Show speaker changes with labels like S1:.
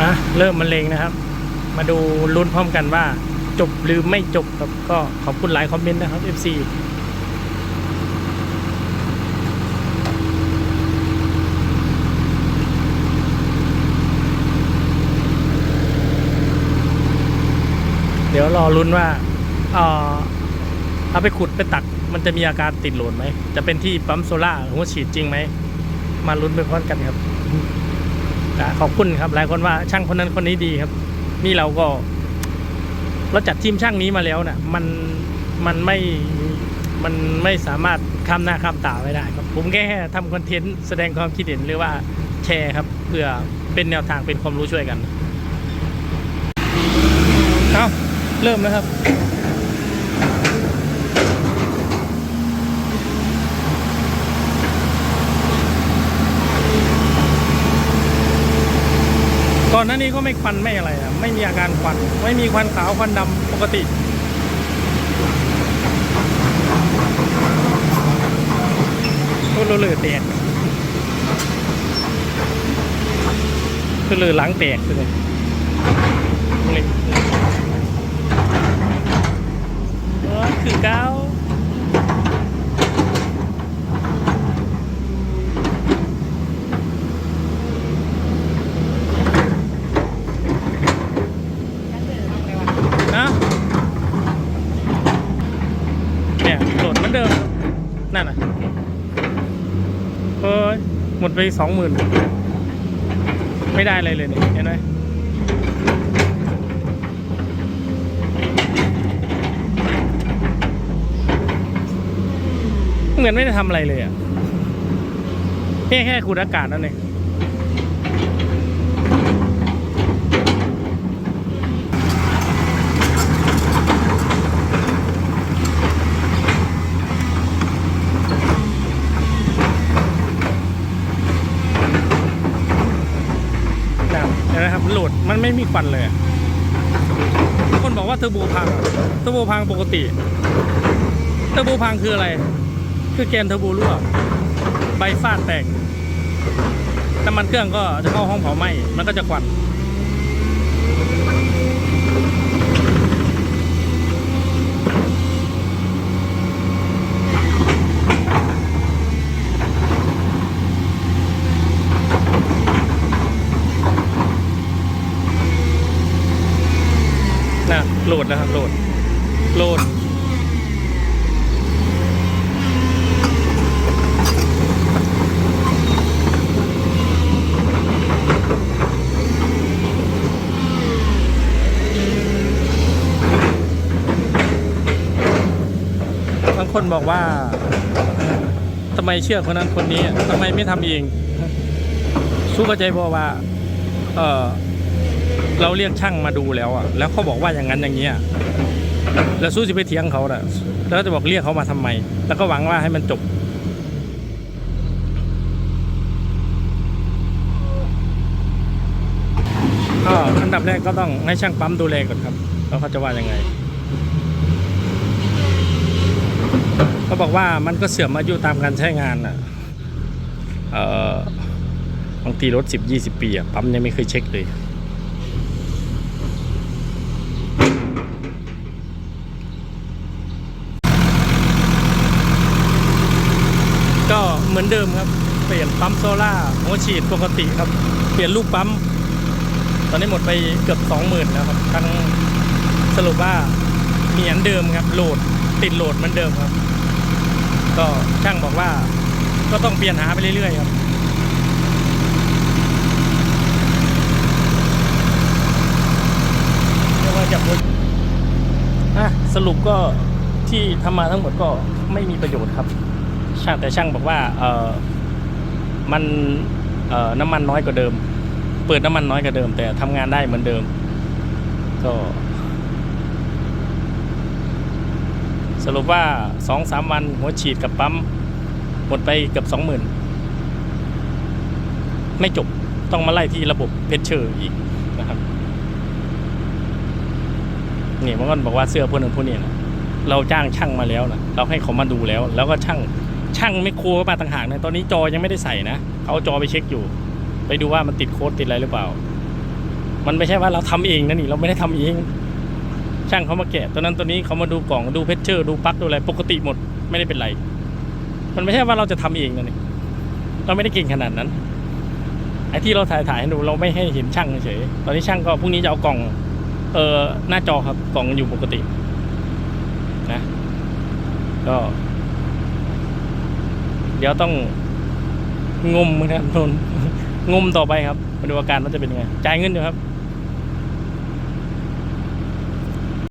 S1: อะเริ่มมันเลงนะครับ มาดูลุ้นพร้อมกันว่า จบหรือไม่จบครับก็ขอบคุณหลายคอมเมนต์นะครับ FC เดี๋ยวรอลุ้นว่าเออเอาไปขุดไปตักมันจะมีอาการติดโหลดไหม จะเป็นที่ปั๊มโซล่าหัวฉีดจริงไหม มาลุ้นไปพร้อมกันครับ ขอบคุณครับหลายคนว่าช่างคนนั้นคนนี้ดีครับ นี่เราก็ เราจัดทีมช่างนี้มาแล้วนะ่ะ มันมันไม่มันไม่สามารถข้ามหน้าข้ามตาไว้ได้ครับ ผมแค่ทำคอนเทนต์แสดงความคิดเห็นหรือว่าแชร์ครับเพื่อเป็นแนวทางเป็นความรู้ช่วยกันเอาเริ่มแล้วครับ ก็ไม่ควันไม่อะไรอะไม่มีอาการควัน ไม่มีควันขาวควันดำปกติก็เลยเลยแตกก็เลยหลังแตกเลยเลยเออคือเก้านะเนี่ยโหลดเหมือนเดิม นั่นน่ะเฮ้ยหมดไปสองหมื่นไม่ได้อะไรเลยเนี่ยเห็นไหมเหมือนไม่ได้ทำอะไรเลยอะแค่แค่ขูดอากาศนั่นเองนะเห็นไหมครับโหล ดมันไม่มีควันเลยทุกคนบอกว่าเทอร์โบพังเทอร์โบพังปกติเทอร์โบพังคืออะไร คือแกนเทอร์โบรั่วใบฟาดแตกน้ำมันเครื่องก็จะเข้าห้องเผาไหม้มันก็จะควัน นะโหลดนะครับโหลดโหลดบางคนบอกว่าทำไมเชื่อคนนั้นคนนี้ทำไมไม่ทำเองสู้เข้าใจเพราะว่า เออ เราเรียกช่างมาดูแล้วอะ แล้วเขาบอกว่าอย่างนั้นอย่างนี้อะแล้วสู้สิไปเถียงเขาน่ะ แล้วจะบอกเรียกเขามาทำไม แล้วก็หวังว่าให้มันจบก็อันดับแรกก็ต้องให้ช่างปั๊มดูแลก่อนครับ แล้วเขาจะว่ายังไงเขาบอกว่ามันก็เสื่อมอายุตามการใช้งานอะเออบางทีรถสิบยี่สิบปีอะปั๊มยังไม่เคยเช็คเลย ก็ เหมือนเดิมครับ เปลี่ยนปั๊มโซล่าหัวฉีดปกติครับ เปลี่ยนลูกปั๊ม ตอนนี้หมดไปเกือบสองหมื่นแล้วครับทั้งสรุปว่ามีอันเดิมครับโหลดติดโหลดเหมือนเดิมครับ ก็ช่างบอกว่าก็ต้องเปลี่ยนหาไปเรื่อยๆครับเรียกว่าจะอะสรุปก็ที่ทำมาทั้งหมดก็ไม่มีประโยชน์ครับ ช่างแต่ช่างบอกว่าเออมันเออน้ำมันน้อยกว่าเดิม เปิดน้ำมันน้อยกว่าเดิม แต่ทำงานได้เหมือนเดิม ก็สรุปว่าสองสามวันหัวฉีดกับปั๊มหมดไปเกือบสองหมื่นไม่จบต้องมาไล่ที่ระบบเพชเชอร์อีกนะครับนี่มันก็บอกว่าเสื้อพวกนึงพวกนี้นะเราจ้างช่างมาแล้วนะเราให้เขามาดูแล้ว แล้วก็ช่าง ช่างไม่ครัวมาต่างหากนะตอนนี้จอยังไม่ได้ใส่นะเขาจอไปเช็คอยู่ ไปดูว่ามันติดโค้ดติดอะไรหรือเปล่า มันไม่ใช่ว่าเราทำเองนะนี่เราไม่ได้ทำเอง ช่างเขามาแกะตัวนั้นตัวนี้เขามาดูกล่องดูเพชเชอร์ดูปลั๊กดูอะไรปกติหมดไม่ได้เป็นไรมันไม่ใช่ว่าเราจะทำเองนะนี่เราไม่ได้เก่งขนาดนั้นไอ้ที่เราถ่ายถ่ายให้ดูเราไม่ให้เห็นช่างเฉยตอนนี้ช่างก็พรุ่งนี้จะเอากล่อง เออหน้าจอครับกล่องอยู่ปกติ นะ ก็ เดี๋ยวต้องงมนะครับนนงมต่อไปครับมาดูอาการว่าจะเป็นยังไงจ่ายเงินอยู่ครับ